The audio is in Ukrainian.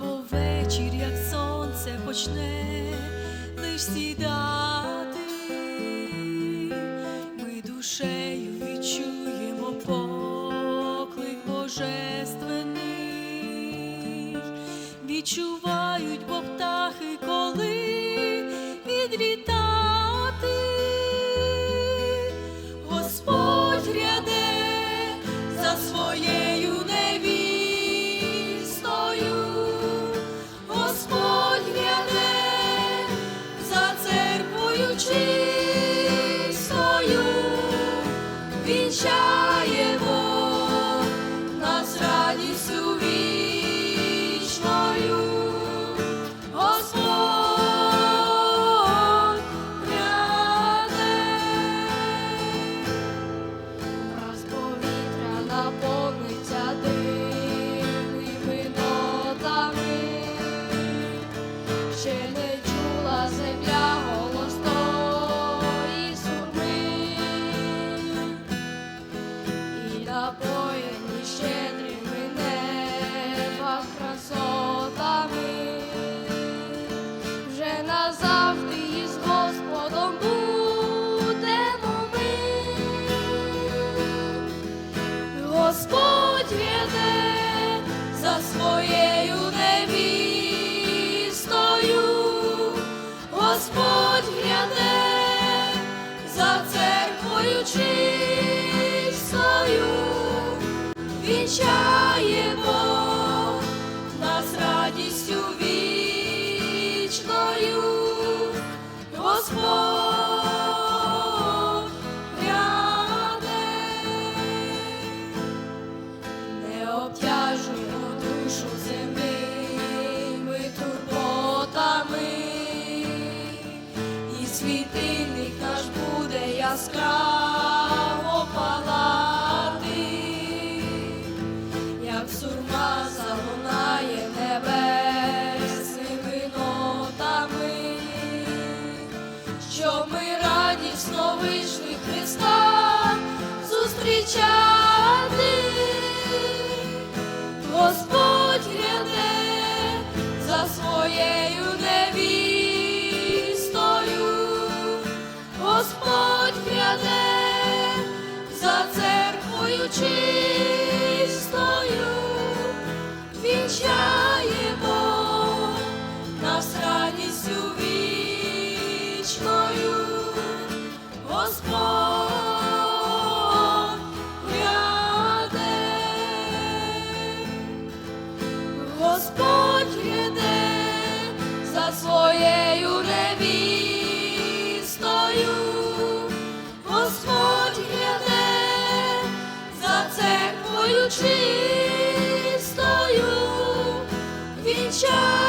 або вечір, як сонце почне лиш сідати, ми душею відчуємо поклик божественний, відчувають бо птахи коли. своєю невістою, Господь. яскраво палати, як сурма залунає небесними нотами, щоб ми радісно вийшли Христа зустрічати. чистою вінчаємо нас радістю вічною, Господь. чистою вінчаю.